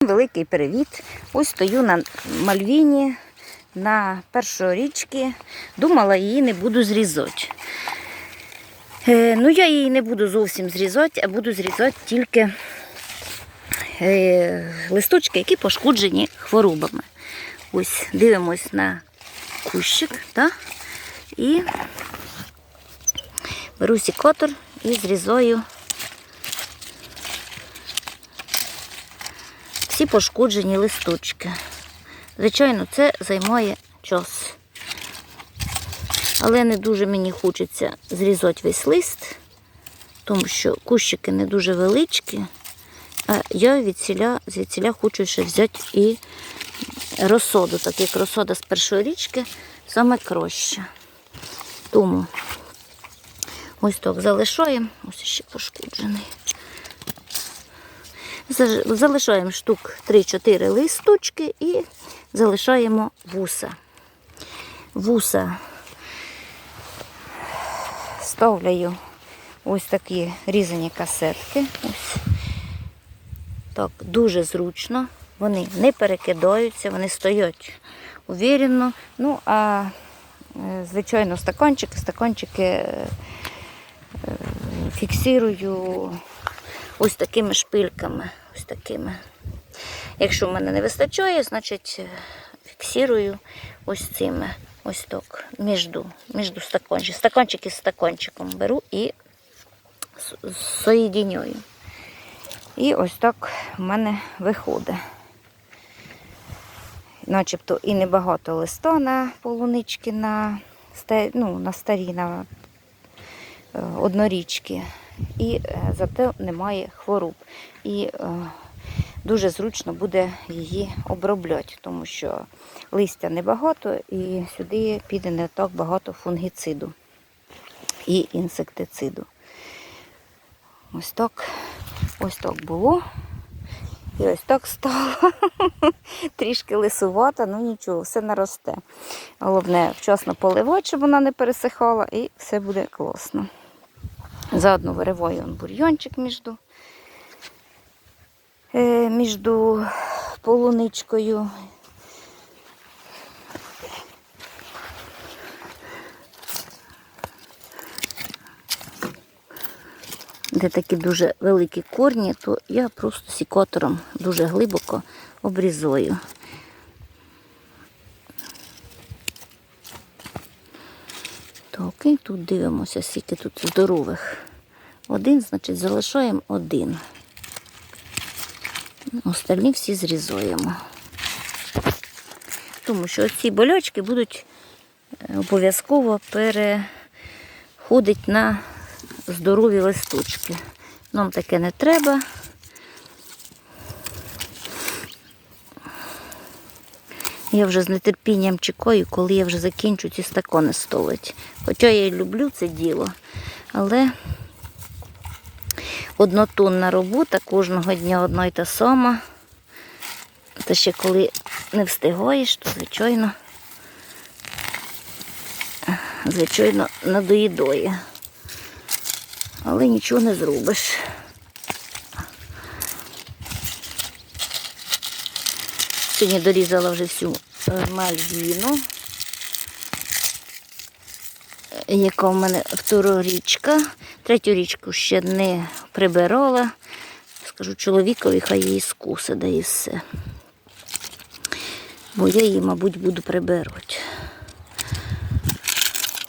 Великий привіт! Ось стою на Мальвіні на першорічці. Думала, її не буду зрізати. Е, ну, я її не буду зовсім зрізати, а буду зрізати тільки е, листочки, які пошкоджені хворобами. Ось дивимось на кущик, так? і беру сікотор і зрізаю всі пошкоджені листочки. Звичайно, це займає час. Але не дуже мені хочеться зрізати весь лист, тому що кущики не дуже величкі, а я відсіля, звідсіля хочу ще взяти і розсоду, так як розсода з першої річки саме краща. Тому ось так залишаємо, ось ще пошкоджений. Залишаємо штук 3-4 листочки і залишаємо вуса. Вуса ставляю ось такі різані касетки. Так, дуже зручно. Вони не перекидаються, вони стоять увірено. Ну, а е, звичайно, стаканчики, стаканчики е, е, фіксирую ось такими шпильками. Ось такими. Якщо в мене не вистачає, значить е, фіксирую ось цими. Ось так, між, між стаканчиками. Стаканчики з стаканчиком беру і с- соєдиняю. І ось так в мене виходить. Начебто і небагато листа на полунички на, ну, на старі, на е, однорічки. І е, зате немає хвороб. І е, дуже зручно буде її обробляти, тому що листя небагато і сюди піде не так багато фунгіциду і інсектициду. Ось так, ось так було. І ось так стало. Трішки лисувата, ну нічого, все наросте. Головне, вчасно поливати, щоб вона не пересихала, і все буде класно. Заодно вириваю он бульйончик між, е, між полуничкою. Де такі дуже великі корні, то я просто сікатором дуже глибоко обрізую. Так, і тут дивимося, скільки тут здорових. Один, значить, залишаємо один. Остальні всі зрізуємо. Тому що ці болячки будуть е, обов'язково переходити на здорові листочки. Нам таке не треба. Я вже з нетерпінням чекаю, коли я вже закінчу ці стакони ставити. Хоча я і люблю це діло, але однотонна робота кожного дня одна й та сама. Та ще коли не встигаєш, то звичайно, звичайно, надоїдає. Але нічого не зробиш. Сьогодні дорізала вже всю мальвіну, яка в мене втору річка. Третю річку ще не прибирала. Скажу чоловікові, хай її скуси, да і все. Бо я її, мабуть, буду прибирати.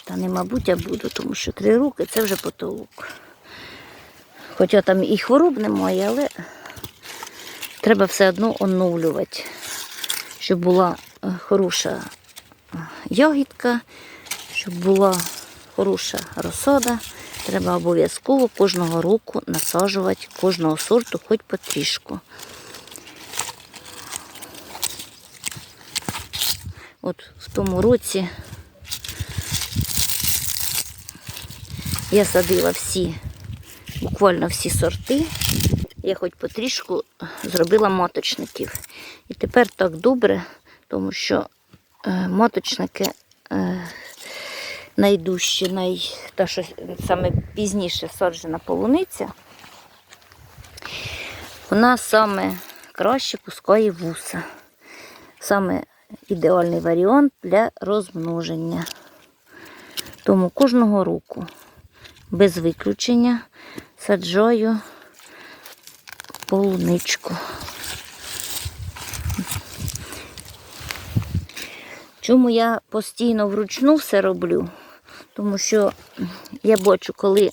Та не мабуть, а буду, тому що три роки це вже потолок. Хоча там і хвороб немає, але треба все одно оновлювати, щоб була хороша е, ягідка, щоб була хороша розсада. Треба обов'язково кожного року насаджувати кожного сорту, хоч потрішку. От в тому році я садила всі, буквально всі сорти. Я хоч потрішку зробила маточників. І тепер так добре, тому що е, маточники е, найдужчі, най, та, що саме пізніше саджена полуниця, вона саме краще пускає вуса. Саме ідеальний варіант для розмноження. Тому кожного року, без виключення, саджаю полуничку. Чому я постійно вручну все роблю? Тому що я бачу, коли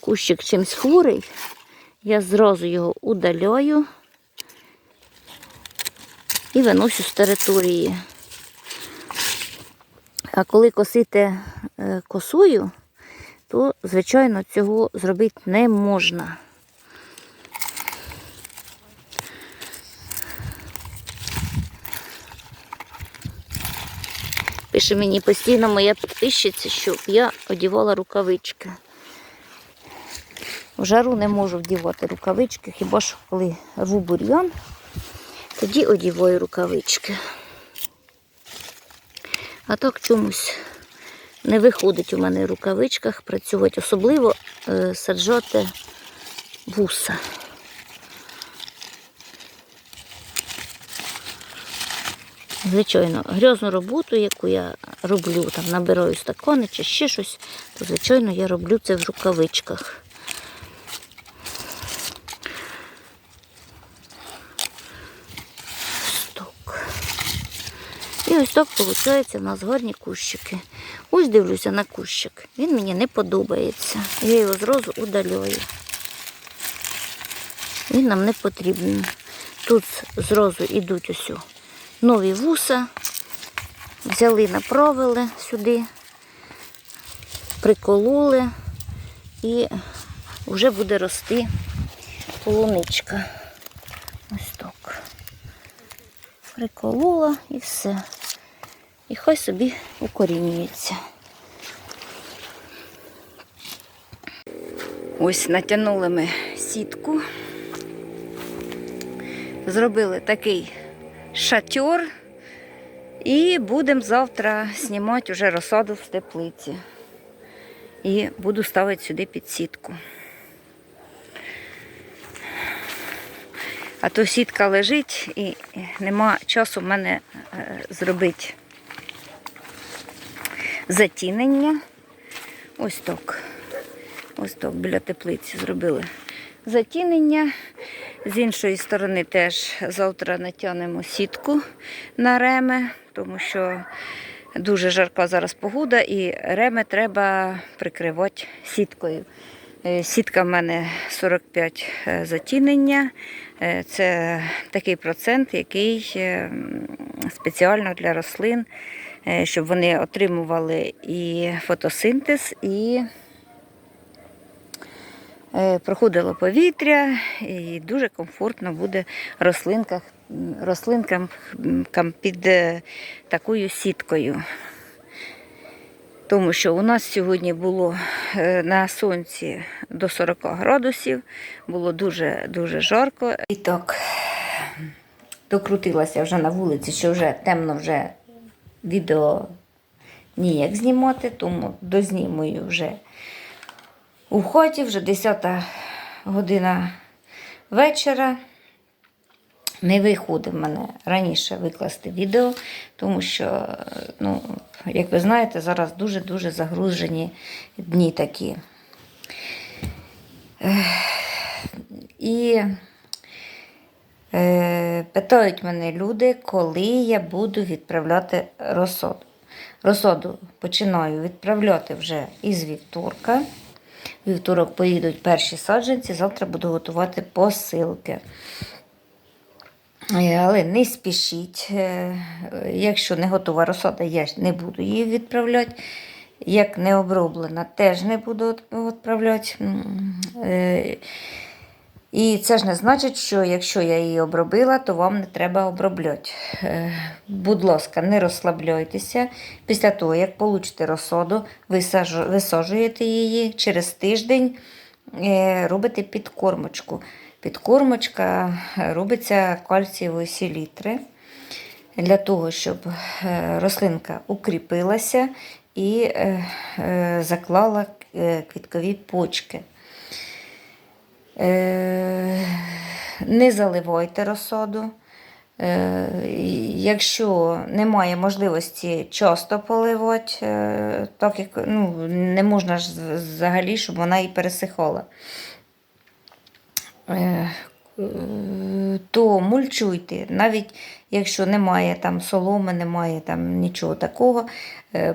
кущик чимсь хворий, я зразу його удаляю і виносю з території. А коли косити е, косою, то, звичайно, цього зробити не можна. Пише мені постійно моя підписчиця, щоб я одягала рукавички. В жару не можу вдівати рукавички, хіба що коли рву бур'ян, тоді одіваю рукавички. А так чомусь не виходить у мене в рукавичках працювати, особливо е, саджати вуса. Звичайно, грязну роботу, яку я роблю, там набираю стакани чи ще щось, то звичайно я роблю це в рукавичках. І ось так виходить у нас гарні кущики. Ось дивлюся на кущик. Він мені не подобається. Я його зразу удаляю. Він нам не потрібен. Тут зразу йдуть ось нові вуса. Взяли, направили сюди, прикололи і вже буде рости полуничка. Ось так. Приколола і все. І хай собі укорінюється. Ось натягнули ми сітку. Зробили такий шатер. І будемо завтра знімати вже розсаду в теплиці. І буду ставити сюди під сітку. А то сітка лежить і нема часу в мене е, зробити затінення. Ось так. Ось так біля теплиці зробили затінення. З іншої сторони теж завтра натягнемо сітку на реми, тому що дуже жарка зараз погода і реми треба прикривати сіткою. Е, Сітка в мене 45 е, затінення. Е, Це такий процент, який спеціально для рослин, щоб вони отримували і фотосинтез, і проходило повітря, і дуже комфортно буде рослинках, рослинкам під е, такою сіткою. Тому що у нас сьогодні було е, на сонці до 40 градусів, було дуже-дуже жарко. І так, докрутилася вже на вулиці, що вже темно вже відео ніяк знімати, тому дознімую вже у хаті, вже 10 година вечора. Не виходить в мене раніше викласти відео, тому що, ну, як ви знаєте, зараз дуже-дуже загружені дні такі. І е, питають мене люди, коли я буду відправляти розсоду. Розсоду починаю відправляти вже із вівторка. Вівторок поїдуть перші саджанці, завтра буду готувати посилки. Е, Але не спішіть. Е, Якщо не готова розсада, я не буду її відправляти. Як не оброблена, теж не буду відправляти. І це ж не значить, що якщо я її обробила, то вам не треба обробляти. Е, Будь ласка, не розслабляйтеся. Після того, як получите висажу- висаджуєте її через тиждень, е, робите підкормочку. Підкормочка е, робиться кальцієвої селітри для того, щоб рослинка укріпилася і заклала квіткові почки. Не заливайте розсаду. Е, Якщо немає можливості часто поливати, е, так як ну, не можна ж взагалі, щоб вона і пересихала. Е, То мульчуйте, навіть якщо немає там соломи, немає там нічого такого,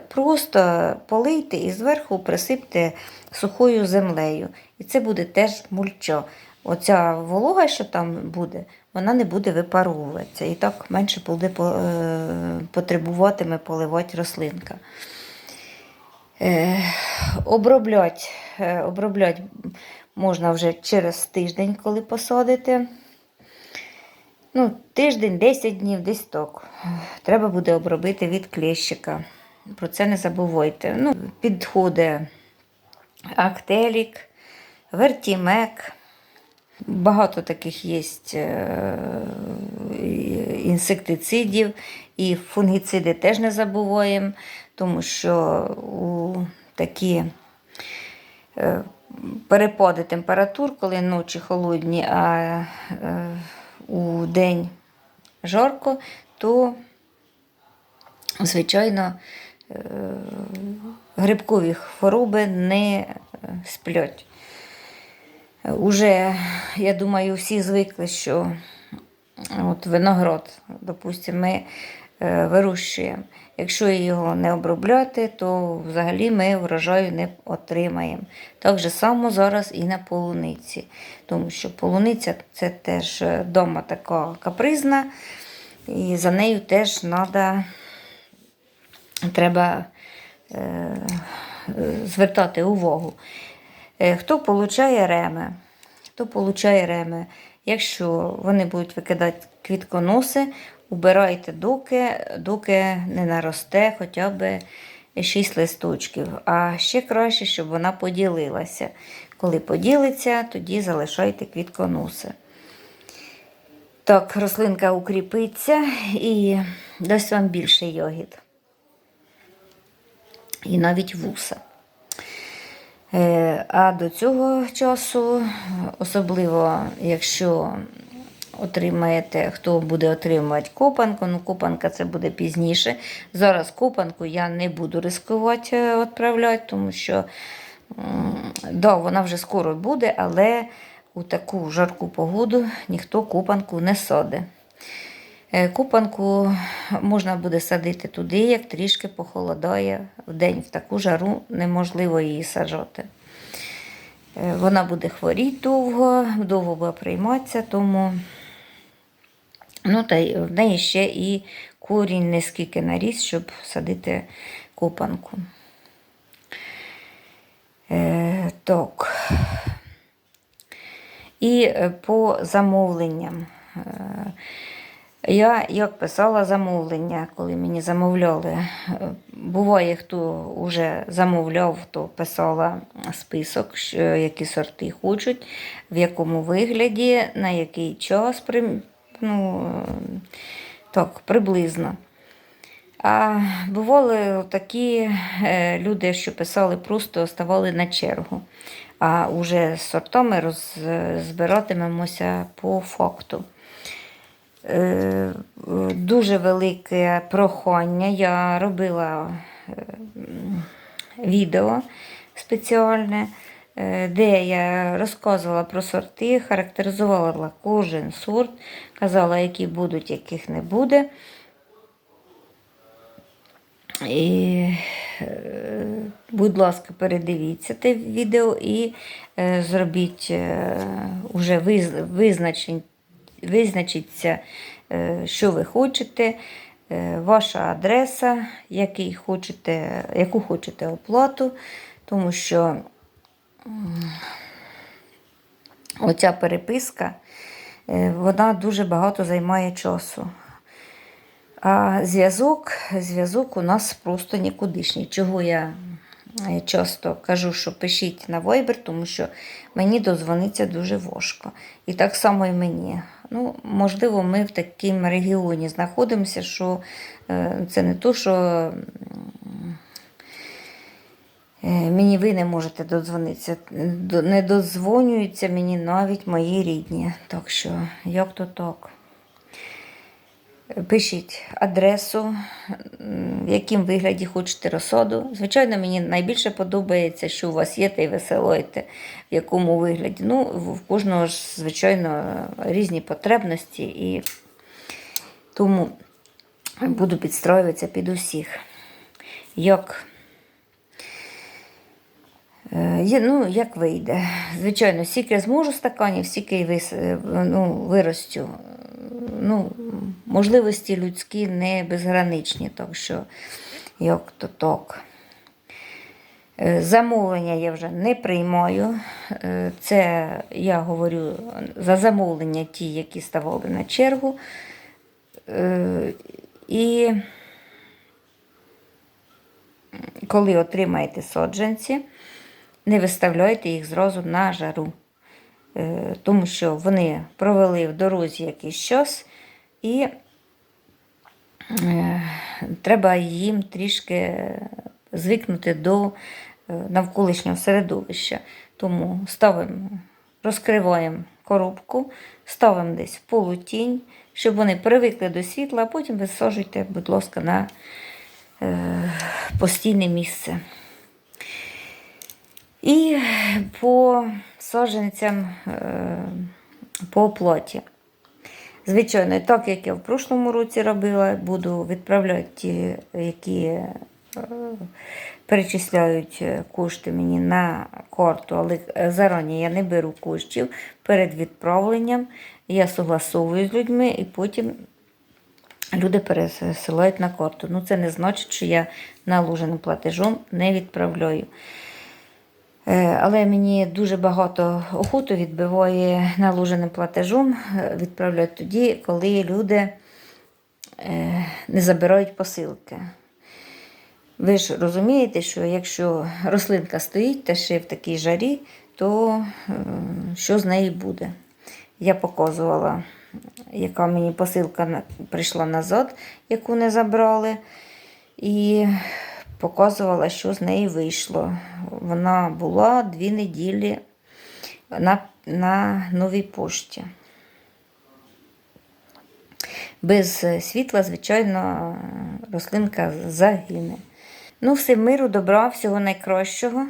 просто полийте і зверху присипте сухою землею. І це буде теж мульчо. Оця волога, що там буде, вона не буде випаровуватися. І так менше буде е, потребуватиме поливати рослинка. Е, оброблять, е, оброблять можна вже через тиждень, коли посадите. Ну, тиждень, 10 днів, десь так. Треба буде обробити від клещика. Про це не забувайте. Ну, підходить актелік, вертімек. Багато таких є е, інсектицидів, і фунгіциди теж не забуваємо, тому що у такі е, перепади температур, коли ночі холодні, а е, у день жарко, то, звичайно, грибкові хвороби не сплять. Е, Уже, я думаю, всі звикли, що от виноград, допустимо, ми е, вирощуємо. Якщо його не обробляти, то взагалі ми врожаю не отримаємо. Так же само зараз і на полуниці. Тому що полуниця це теж е, дома така капризна, і за нею теж надо, треба е, е, звертати увагу. Е, Хто получає реми? Хто получає реми? Якщо вони будуть викидати квітконоси, убирайте доки, доки не наросте хоча б 6 листочків. А ще краще, щоб вона поділилася. Коли поділиться, тоді залишайте квітконоси. Так, рослинка укріпиться і дасть вам більше йогід. І навіть вуса. Е, А до цього часу, особливо якщо отримаєте, хто буде отримувати копанку, ну копанка це буде пізніше. Зараз копанку я не буду ризикувати е, відправляти, тому що да, вона вже скоро буде, але у таку жарку погоду ніхто копанку не саде. Е, Купанку можна буде садити туди, як трішки похолодає в день. В таку жару неможливо її саджати. Е, Вона буде хворіти довго, довго буде прийматися, тому ну, та й в неї ще і корінь не скільки наріс, щоб садити купанку. Е, так. І е, по замовленням. Я як писала замовлення, коли мені замовляли. Е, Буває, хто вже замовляв, то писала список, які сорти хочуть, в якому вигляді, на який час, ну, так, приблизно. А бували такі е, люди, що писали, просто ставали на чергу. А вже з сортами роз- збиратимемося по факту. Е, Дуже велике прохання. Я робила е, відео спеціальне, е, де я розказувала про сорти, характеризувала кожен сорт, казала, які будуть, яких не буде. І, будь ласка, передивіться те відео і зробіть уже виз- визначень, визначіться, е, що ви хочете, е, ваша адреса, який хочете, яку хочете оплату, тому що оця переписка, е, вона дуже багато займає часу. А зв'язок, зв'язок у нас просто нікудишній. Чого я часто кажу, що пишіть на Viber, тому що мені дозвониться дуже важко. І так само і мені. Ну, можливо, ми в такому регіоні знаходимося, що е, це не то, що Е, Мені ви не можете додзвонитися. Не додзвонюються мені навіть мої рідні. Так що, як то так. Пишіть адресу, в яким вигляді хочете розсаду. Звичайно, мені найбільше подобається, що у вас є, та й веселуєте, в якому вигляді. Ну, в кожного ж, звичайно, різні потребності, і тому буду підстроюватися під усіх. Як, е, ну, як вийде. Звичайно, скільки зможу стаканів, стільки е, ну, виростю. Ну, можливості людські не безграничні, так що як то так. Е, Замовлення я вже не приймаю. Е, Це я говорю за замовлення ті, які ставали на чергу. Е, І коли отримаєте соджанці, не виставляйте їх зразу на жару. Тому що вони провели в дорозі якийсь час і е, треба їм трішки звикнути до е, навколишнього середовища. Тому ставимо, розкриваємо коробку, ставимо десь в полутінь, щоб вони привикли до світла, а потім висаджуйте, будь ласка, на е, постійне місце. І по саджанцям е, по оплаті. Звичайно, так як я в прошлому році робила, буду відправляти ті, які е, перечисляють е, кошти мені на карту, але е, зарані я не беру коштів перед відправленням. Я согласовую з людьми і потім люди пересилають на карту. Ну, це не значить, що я наложеним платежом не відправляю. Е, Але мені дуже багато охоту відбиває наложеним платежом е, відправляють тоді, коли люди е, не забирають посилки. Ви ж розумієте, що якщо рослинка стоїть та ще в такій жарі, то що з нею буде? Я показувала, яка мені посилка прийшла назад, яку не забрали. І показувала, що з неї вийшло. Вона була дві неділі на, на новій пошті. Без світла, звичайно, рослинка загине. Ну, все, миру, добра, всього найкращого.